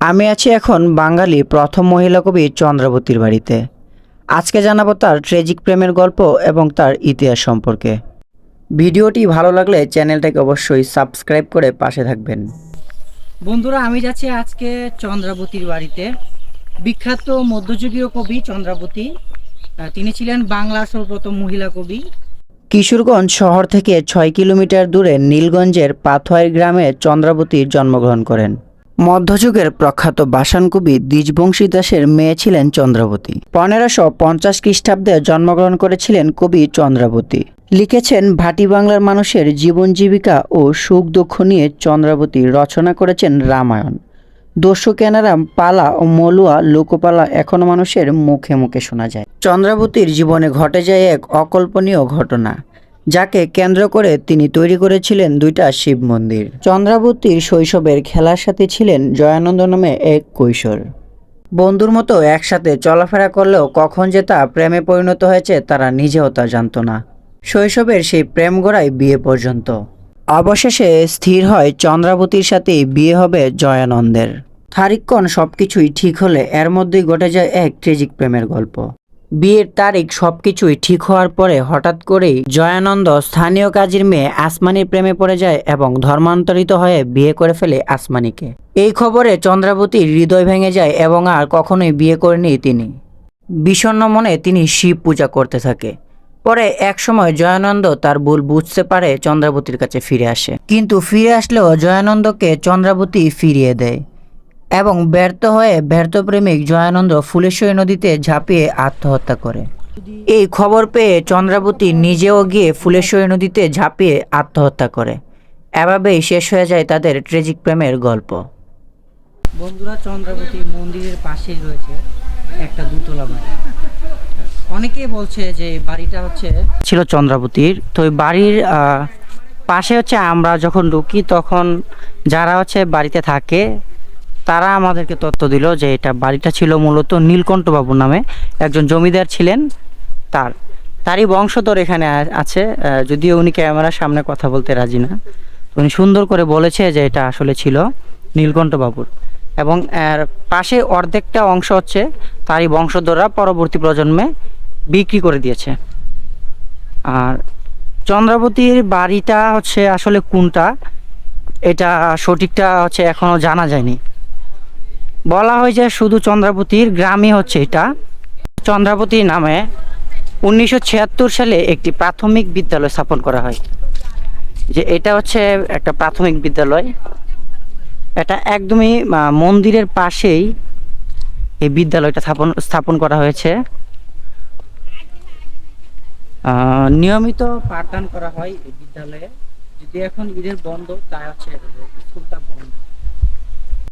আমি আছি এখন বাঙালি প্রথম মহিলা কবি চন্দ্রাবতীর বাড়িতে। আজকে জানাব তার ট্রেজিক প্রেমের গল্প এবং তার ইতিহাস সম্পর্কে। ভিডিওটি ভালো লাগলে চ্যানেলটাকে অবশ্যই সাবস্ক্রাইব করে পাশে থাকবেন। বন্ধুরা আমি যাচ্ছি আজকে চন্দ্রাবতীর বাড়িতে। বিখ্যাত মধ্যযুগীয় কবি চন্দ্রাবতী তিনি ছিলেন বাংলার সর্বপ্রথম মহিলা কবি। কিশোরগঞ্জ শহর থেকে ছয় কিলোমিটার দূরে নীলগঞ্জের পাথোয়াই গ্রামে চন্দ্রাবতী জন্মগ্রহণ করেন। মধ্যযুগের প্রখ্যাত বাসান কবি দ্বিজবংশী দাসের মেয়ে ছিলেন চন্দ্রাবতী। পনেরোশো পঞ্চাশ খ্রিস্টাব্দে জন্মগ্রহণ করেছিলেন কবি চন্দ্রাবতী। লিখেছেন, ভাটি বাংলার মানুষের জীবন জীবিকা ও সুখ দুঃখ নিয়ে চন্দ্রাবতী রচনা করেছেন রামায়ণ। দস্যু কেনারাম পালা ও মলুয়া লোকপালা এখনও মানুষের মুখে মুখে শোনা যায়। চন্দ্রাবতীর জীবনে ঘটে যায় এক অকল্পনীয় ঘটনা। যাকে কেন্দ্র করে তিনি তৈরি করেছিলেন দুইটা শিব মন্দির। চন্দ্রাবতীর শৈশবের খেলার সাথে ছিলেন জয়ানন্দ নামে এক কৈশোর। বন্ধুর মতো একসাথে চলাফেরা করলেও কখন যে তা প্রেমে পরিণত হয়েছে তারা নিজেও তা জানত না। শৈশবের সেই প্রেম গড়ায় বিয়ে পর্যন্ত। অবশেষে স্থির হয় চন্দ্রাবতীর সাথে বিয়ে হবে জয়ানন্দের। তারিখক্ষণ সবকিছুই ঠিক হলে এর মধ্যেই ঘটে যায় এক ট্রেজিক প্রেমের গল্প। বিয়ের তারিখ সবকিছুই ঠিক হওয়ার পরে হঠাৎ করেই জয়ানন্দ স্থানীয় কাজীর মেয়ে আসমানির প্রেমে পড়ে যায় এবং ধর্মান্তরিত হয়ে বিয়ে করে ফেলে আসমানিকে। এই খবরে চন্দ্রাবতীর হৃদয় ভেঙে যায় এবং আর কখনোই বিয়ে করেনি তিনি। বিষণ্ণ মনে তিনি শিব পূজা করতে থাকে। পরে একসময় জয়ানন্দ তার ভুল বুঝতে পারে চন্দ্রাবতীর কাছে ফিরে আসে। কিন্তু ফিরে আসলেও জয়ানন্দকে চন্দ্রাবতী ফিরিয়ে দেয়। এবং ব্যর্থ হয়ে ব্যর্থ প্রেমিক জয়ানন্দ ফুলেশ্বরী নদীতে ঝাঁপিয়ে আত্মহত্যা করে। এই খবর পেয়ে চন্দ্রাবতী নিজেও গিয়ে ফুলেশ্বরী নদীতে ঝাঁপিয়ে আত্মহত্যা করে। এভাবেই শেষ হয়ে যায় তাদের ট্রেজিক প্রেমের গল্প। বন্ধুরা চন্দ্রাবতী মন্দিরের পাশেই রয়েছে একটা দুতলা বাড়ি। অনেকেই বলছে যে বাড়িটা হচ্ছে ছিল চন্দ্রাবতীর। তো ওই বাড়ির পাশে হচ্ছে আমরা যখন ঢুকি তখন যারা হচ্ছে বাড়িতে থাকে তারা আমাদেরকে তথ্য দিল যে এটা বাড়িটা ছিল মূলত নীলকণ্ঠ বাবু নামে। একজন জমিদার ছিলেন তার। তারই বংশধর এখানে আছে যদিও উনি ক্যামেরার সামনে কথা বলতে রাজি না। উনি সুন্দর করে বলেছে যে এটা আসলে ছিল নীলকণ্ঠ বাবুর এবং এর পাশে অর্ধেকটা অংশ হচ্ছে তারই বংশধররা পরবর্তী প্রজন্মে বিক্রি করে দিয়েছে। আর চন্দ্রাবতীর বাড়িটা হচ্ছে আসলে কোনটা? এটা সঠিকটা হচ্ছে এখনও জানা যায়নি। বলা হয় যে শুধু চন্দ্রাবতীর গ্রামই হচ্ছে এটা। চন্দ্রাবতী নামে উনিশশো ছিয়াত্তর সালে একটি প্রাথমিক বিদ্যালয় স্থাপন করা হয়। যে এটা হচ্ছে একটা প্রাথমিক বিদ্যালয়। এটা একদমই মন্দিরের পাশেই এই বিদ্যালয়টা স্থাপন স্থাপন করা হয়েছে। নিয়মিত পাঠদান করা হয় এই বিদ্যালয়ে। যদি এখন ঈদের বন্ধ, তাই হচ্ছে স্কুলটা বন্ধ।